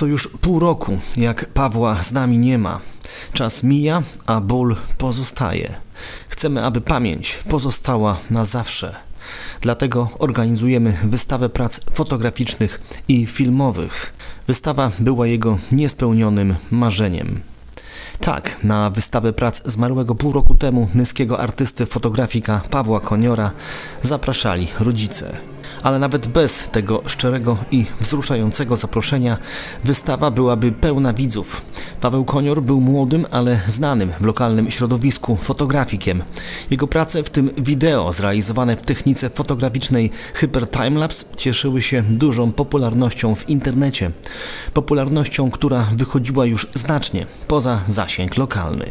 To już pół roku, jak Pawła z nami nie ma. Czas mija, a ból pozostaje. Chcemy, aby pamięć pozostała na zawsze. Dlatego organizujemy wystawę prac fotograficznych i filmowych. Wystawa była jego niespełnionym marzeniem. Tak, na wystawę prac zmarłego pół roku temu nyskiego artysty fotografika Pawła Koniora zapraszali rodzice. Ale nawet bez tego szczerego i wzruszającego zaproszenia wystawa byłaby pełna widzów. Paweł Konior był młodym, ale znanym w lokalnym środowisku fotografikiem. Jego prace, w tym wideo zrealizowane w technice fotograficznej Hyper Timelapse cieszyły się dużą popularnością w internecie. Popularnością, która wychodziła już znacznie poza zasięg lokalny.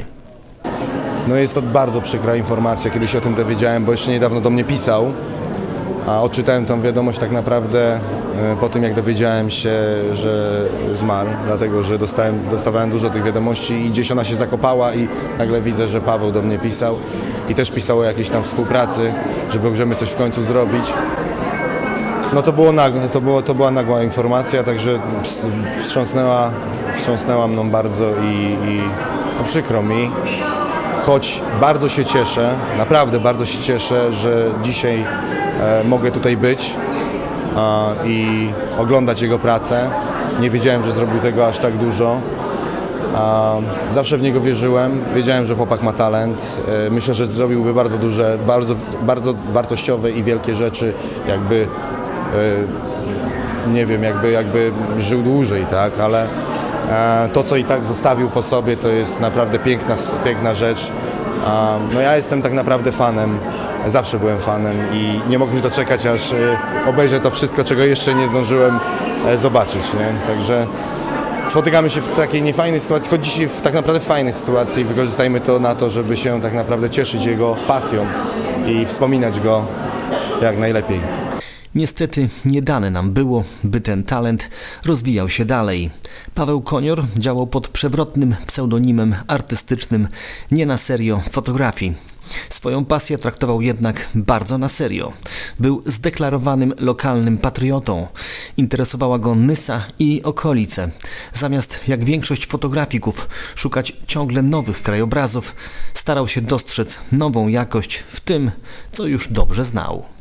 No jest to bardzo przykra informacja, kiedy się o tym dowiedziałem, bo jeszcze niedawno do mnie pisał, a odczytałem tą wiadomość tak naprawdę e, po tym, jak dowiedziałem się, że zmarł, dlatego że dostałem, dostawałem dużo tych wiadomości i gdzieś ona się zakopała i nagle widzę, że Paweł do mnie pisał i też pisał o jakiejś tam współpracy, że możemy coś w końcu zrobić. No to, było nagle, to, było, to była nagła informacja, także wstrząsnęła, wstrząsnęła mną bardzo i, i no przykro mi choć bardzo się cieszę, naprawdę bardzo się cieszę, że dzisiaj e, mogę tutaj być a, i oglądać jego pracę. Nie wiedziałem, że zrobił tego aż tak dużo. A, zawsze w niego wierzyłem, wiedziałem, że chłopak ma talent. E, myślę, że zrobiłby bardzo duże, bardzo, bardzo wartościowe i wielkie rzeczy, jakby nie wiem, jakby, jakby żył dłużej, tak, ale e, to, co i tak zostawił po sobie, to jest naprawdę piękna, piękna rzecz. No ja jestem tak naprawdę fanem, zawsze byłem fanem i nie mogę się doczekać, aż e, obejrzę to wszystko, czego jeszcze nie zdążyłem e, zobaczyć, nie? Także spotykamy się w takiej niefajnej sytuacji, choć dzisiaj w tak naprawdę fajnej sytuacji wykorzystajmy to na to, żeby się tak naprawdę cieszyć jego pasją i wspominać go jak najlepiej. Niestety nie dane nam było, by ten talent rozwijał się dalej. Paweł Konior działał pod przewrotnym pseudonimem artystycznym Nie na serio fotografii. Swoją pasję traktował jednak bardzo na serio. Był zdeklarowanym lokalnym patriotą. Interesowała go Nysa i okolice. Zamiast, jak większość fotografików, szukać ciągle nowych krajobrazów, starał się dostrzec nową jakość w tym, co już dobrze znał.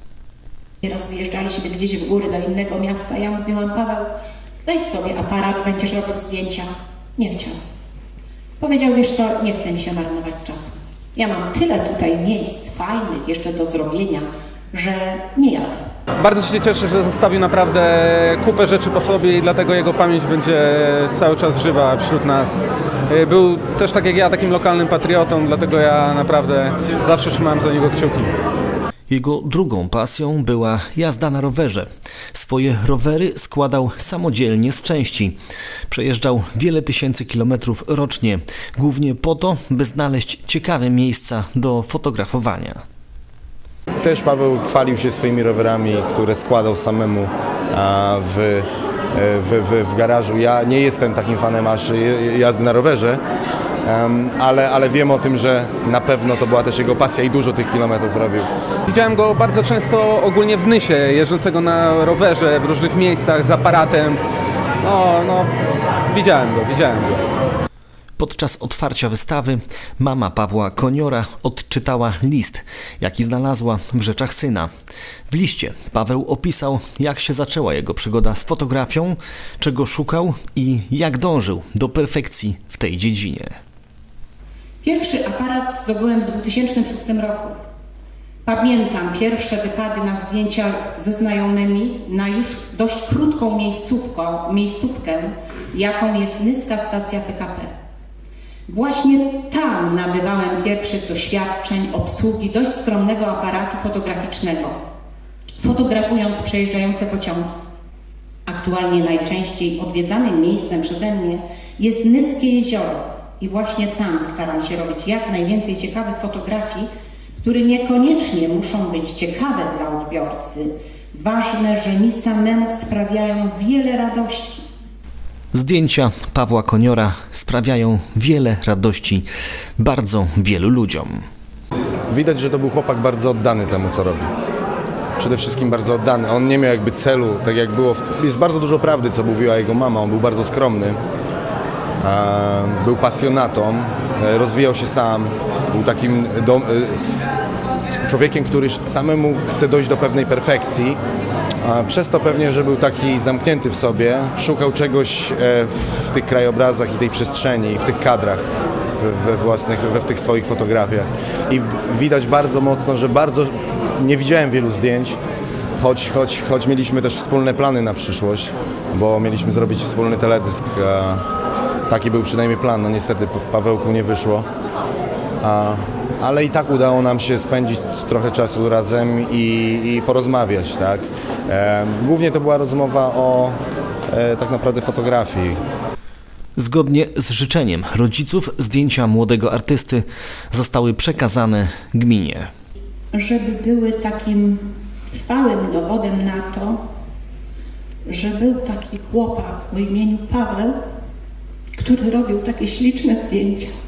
Nieraz wyjeżdżaliśmy gdzieś w góry do innego miasta. Ja mówiłam, Paweł, weź sobie aparat, będziesz robił zdjęcia. Nie chciał. Powiedział, wiesz co, nie chce mi się marnować czasu. Ja mam tyle tutaj miejsc fajnych jeszcze do zrobienia, że nie jadę. Bardzo się cieszę, że zostawił naprawdę kupę rzeczy po sobie i dlatego jego pamięć będzie cały czas żywa wśród nas. Y, Był też tak jak ja takim lokalnym patriotą, dlatego ja naprawdę zawsze trzymałem za niego kciuki. Jego drugą pasją była jazda na rowerze. Swoje rowery składał samodzielnie z części. Przejeżdżał wiele tysięcy kilometrów rocznie, głównie po to, by znaleźć ciekawe miejsca do fotografowania. Też Paweł chwalił się swoimi rowerami, które składał samemu w, w, w, w garażu. Ja nie jestem takim fanem aż jazdy na rowerze, ale, ale wiem o tym, że na pewno to była też jego pasja i dużo tych kilometrów robił. Widziałem go bardzo często ogólnie w Nysie, jeżdżącego na rowerze w różnych miejscach z aparatem. No, no, widziałem go, widziałem go. Podczas otwarcia wystawy mama Pawła Koniora odczytała list, jaki znalazła w rzeczach syna. W liście Paweł opisał, jak się zaczęła jego przygoda z fotografią, czego szukał i jak dążył do perfekcji w tej dziedzinie. Pierwszy aparat zdobyłem w 2006 roku. Pamiętam pierwsze wypady na zdjęcia ze znajomymi na już dość krótką miejscówką, miejscówkę, jaką jest Nyska Stacja PKP. Właśnie tam nabywałem pierwszych doświadczeń obsługi dość skromnego aparatu fotograficznego, fotografując przejeżdżające pociągi. Aktualnie najczęściej odwiedzanym miejscem przeze mnie jest Nyskie Jezioro i właśnie tam staram się robić jak najwięcej ciekawych fotografii, które niekoniecznie muszą być ciekawe dla odbiorcy. Ważne, że mi samemu sprawiają wiele radości. Zdjęcia Pawła Koniora sprawiają wiele radości bardzo wielu ludziom. Widać, że to był chłopak bardzo oddany temu, co robił. przede wszystkim bardzo oddany. On nie miał jakby celu, tak jak było. W... Jest bardzo dużo prawdy, co mówiła jego mama. On był bardzo skromny. Był pasjonatą, e, rozwijał się sam, był takim e, człowiekiem, który samemu chce dojść do pewnej perfekcji. Przez to pewnie, że był taki zamknięty w sobie, szukał czegoś e, w tych krajobrazach i tej przestrzeni, w tych kadrach, we własnych, we w tych swoich fotografiach. I widać bardzo mocno, że bardzo nie widziałem wielu zdjęć, choć, choć, choć mieliśmy też wspólne plany na przyszłość, bo mieliśmy zrobić wspólny teledysk. Taki był przynajmniej plan, no niestety Pawełku nie wyszło. A, ale i tak udało nam się spędzić trochę czasu razem i, i porozmawiać, tak. E, głównie to była rozmowa o e, tak naprawdę fotografii. Zgodnie z życzeniem rodziców zdjęcia młodego artysty zostały przekazane gminie. żeby były takim trwałym dowodem na to, że był taki chłopak o imieniu Paweł, który robił takie śliczne zdjęcia.